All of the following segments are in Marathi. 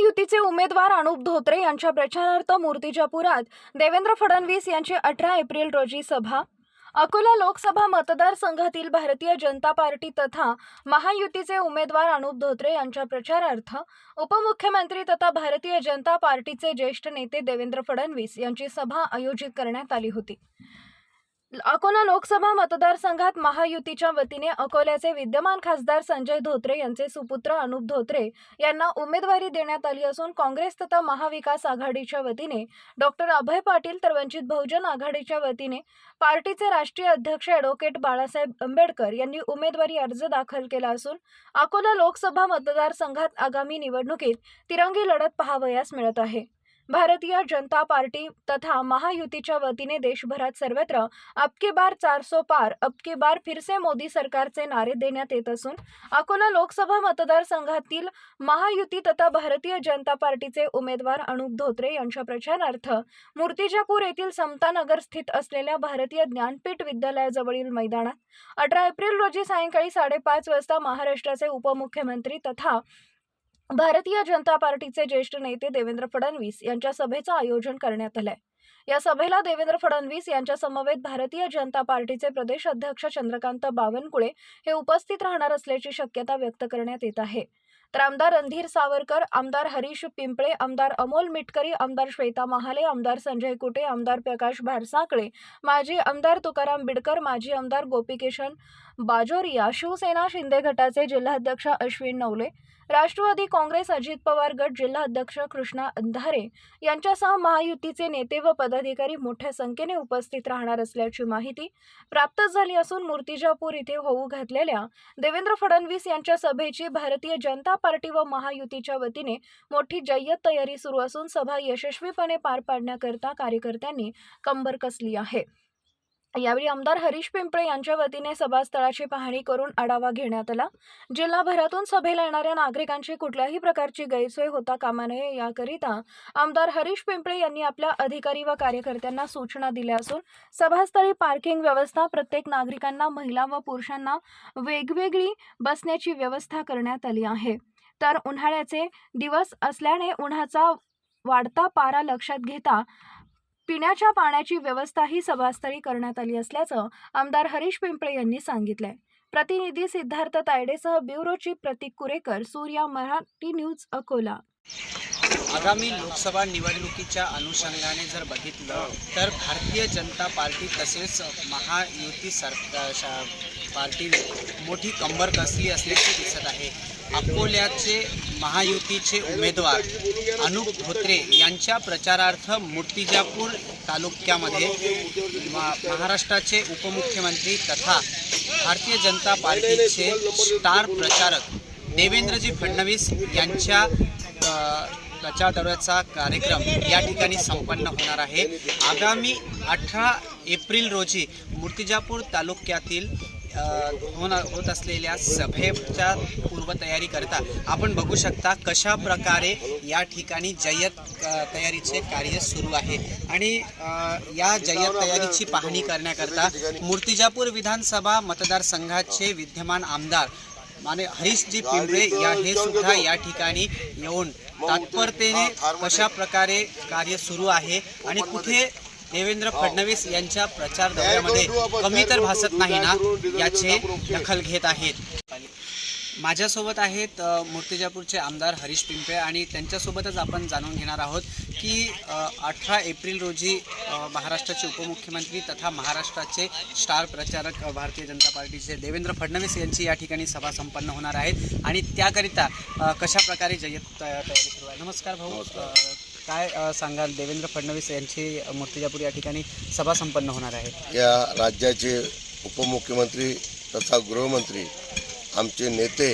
महायुतीचे उमेदवार अनुप धोत्रे यांच्या प्रचारार्थ मूर्तिजापुरात देवेंद्र फडणवीस यांची अठरा एप्रिल रोजी सभा. अकोला लोकसभा मतदारसंघातील भारतीय जनता पार्टी तथा महायुतीचे उमेदवार अनुप धोत्रे यांच्या प्रचारार्थ उपमुख्यमंत्री तथा भारतीय जनता पार्टीचे ज्येष्ठ नेते देवेंद्र फडणवीस यांची सभा आयोजित करण्यात आली होती. अकोला लोकसभा मतदारसंघात महायुतीच्या वतीने अकोल्याचे विद्यमान खासदार संजय धोत्रे यांचे सुपुत्र अनुप धोत्रे यांना उमेदवारी देण्यात आली असून काँग्रेस तथा महाविकास आघाडीच्या वतीने डॉक्टर अभय पाटील तर वंचित बहुजन आघाडीच्या वतीने पार्टीचे राष्ट्रीय अध्यक्ष ॲडव्होकेट बाळासाहेब आंबेडकर यांनी उमेदवारी अर्ज दाखल केला असून अकोला लोकसभा मतदारसंघात आगामी निवडणुकीत तिरंगी लढत पाहावयास मिळत आहे. भारतीय जनता पार्टी तथा महायुतीच्या वतीने देशभरात सर्वत्र अबके बार चारसो पार अबके बार फिरसे मोदी सरकारचे नारे देण्यात येत असून अकोला लोकसभा मतदारसंघातील महायुती तथा भारतीय जनता पार्टीचे उमेदवार अनुप धोत्रे यांच्या प्रचारार्थ मूर्तिजापूर येथील समतानगर स्थित असलेल्या भारतीय ज्ञानपीठ विद्यालयाजवळील मैदानात अठरा एप्रिल रोजी सायंकाळी साडेपाच वाजता महाराष्ट्राचे उपमुख्यमंत्री तथा भारतीय जनता पार्टीचे ज्येष्ठ नेते देवेंद्र फडणवीस यांच्या सभेचं आयोजन करण्यात आलंय. या सभेला देवेंद्र फडणवीस यांच्या समवेत भारतीय जनता पार्टीचे प्रदेश अध्यक्ष चंद्रकांत बावनकुळे हे उपस्थित राहणार असल्याची शक्यता व्यक्त करण्यात येत आहे. तर आमदार रणधीर सावरकर आमदार हरीश पिंपळे आमदार अमोल मिटकरी आमदार श्वेता महाले आमदार संजय कुटे आमदार प्रकाश भारसाकळे माजी आमदार तुकाराम बिडकर माजी आमदार गोपीकिशन बाजोरिया शिवसेना शिंदे गटाचे जिल्हाध्यक्ष अश्विन नवले राष्ट्रवादी काँग्रेस अजित पवार गट जिल्हाध्यक्ष कृष्णा अंधारे यांच्यासह महायुतीचे नेते व पदाधिकारी मोठ्या संख्येने उपस्थित राहणार असल्याची माहिती प्राप्त झाली असून मूर्तिजापूर इथे होऊ घातलेल्या देवेंद्र फडणवीस यांच्या सभेची भारतीय जनता पार्टी व महायुतीच्या वतीने मोठी जय्यत तयारी सुरू असून सभा यशस्वीपणे पार पाडण्याकरता कार्यकर्त्यांनी कंबर कसली आहे. यावेळी आमदार हरीश पिंपळे यांच्या वतीने सभास्थळाची पाहणी करून आढावा घेण्यात आला. जिल्हाभरातून सभेला येणाऱ्या नागरिकांची कुठल्याही प्रकारची गैरसोय होता कामा नये याकरिता आमदार हरीश पिंपळे यांनी आपल्या अधिकारी व कार्यकर्त्यांना सूचना दिल्या असून सभास्थळी पार्किंग व्यवस्था प्रत्येक नागरिकांना महिला व पुरुषांना वेगवेगळी बसण्याची व्यवस्था करण्यात आली आहे. तर उन्हाळ्याचे दिवस असल्याने उन्हाचा वाढता पारा लक्षात घेता पिण्याच्या पाण्याची व्यवस्थाही सभास्थळी करण्यात आली असल्याचं आमदार हरीश पिंपळे यांनी सांगितलंय. प्रतिनिधी Siddharth तायडेसह bureau chief Pratik Kurekar Surya Marathi news Akola. आगामी लोकसभा निवडणुकीच्या अनुषंगाने जर बघितलं तर भारतीय जनता पार्टी तसेच महायुती सरकार शा- मोठी कंबर कसली असल्याचे दिसत आहे. अकोल्याचे महायुतीचे उमेदवार अनुप धोत्रे यांच्या प्रचारार्थ मूर्तिजापूर तालुक्यामध्ये महाराष्ट्राचे उपमुख्यमंत्री तथा भारतीय जनता पार्टीचे स्टार प्रचारक देवेंद्रजी फडणवीस यांच्या प्रचार दौऱ्याचा कार्यक्रम या ठिकाणी संपन्न होणार आहे. आगामी अठरा एप्रिल रोजी मूर्तिजापूर तालुक्यातील होत असलेल्या सभेच्या पूर्वतयारी करता. आपण बघू शकता कशा प्रकारे या ठिकाणी जय्यत तयारीचे कार्य सुरू आहे. आणि या जय्यत तयारीची पाहणी करण्याकरता मूर्तिजापूर विधानसभा मतदारसंघाचे विद्यमान आमदार माने हरीशजी पिंपळे या हे सुद्धा या ठिकाणी येऊन तात्परतेने कशा प्रकारे कार्य सुरू आहे आणि कुठे देवेंद्र फडणवीस यांच्या प्रचार दौऱ्यामध्ये कमी तर भासत नाही ना याचे दखल घेत आहेत. माझ्यासोबत आहेत मूर्तिजापूरचे आमदार हरीश पिंपळे आणि त्यांच्यासोबतच आपण जाणून घेणार आहोत की अठरा एप्रिल रोजी महाराष्ट्राचे उपमुख्यमंत्री तथा महाराष्ट्राचे स्टार प्रचारक भारतीय जनता पार्टीचे देवेंद्र फडणवीस यांची या ठिकाणी सभा संपन्न होणार आहेत. आणि त्याकरिता अ, कशा प्रकारे जय्यत तया- तयारी सुरू आहे? नमस्कार भाऊ. काय सांगाल? देवेंद्र फडणवीस यांची मूर्तिजापूर या ठिकाणी सभा संपन्न होणार आहे. या राज्याचे उपमुख्यमंत्री तथा गृहमंत्री आमचे नेते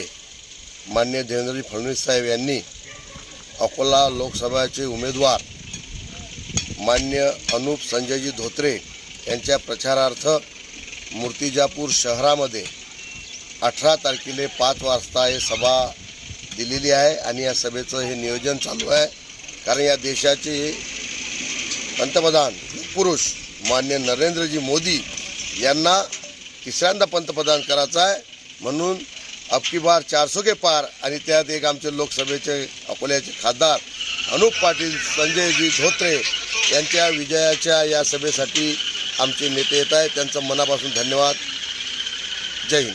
मान्य देवेंद्रजी फडणवीस साहेब यांनी अकोला लोकसभाचे उमेदवार मान्य अनुप संजयजी धोत्रे यांच्या प्रचारार्थ मूर्तिजापूर शहरामध्ये अठरा तारखेला पाच वाजता हे सभा दिलेली आहे आणि या सभेचं हे नियोजन चालू आहे. कारण या देशाचे पंतप्रधान पुरुष मान्य नरेंद्रजी मोदी यांना तिसऱ्यांदा पंतप्रधान करायचा आहे म्हणून अबकी बार चारसो के पार आणि त्यात एक आमचे लोकसभेचे अकोल्याचे खासदार अनुप पाटील संजयजी धोत्रे यांच्या विजयाच्या या सभेसाठी आमचे नेते येत आहेत. त्यांचं मनापासून धन्यवाद. जय हिंद.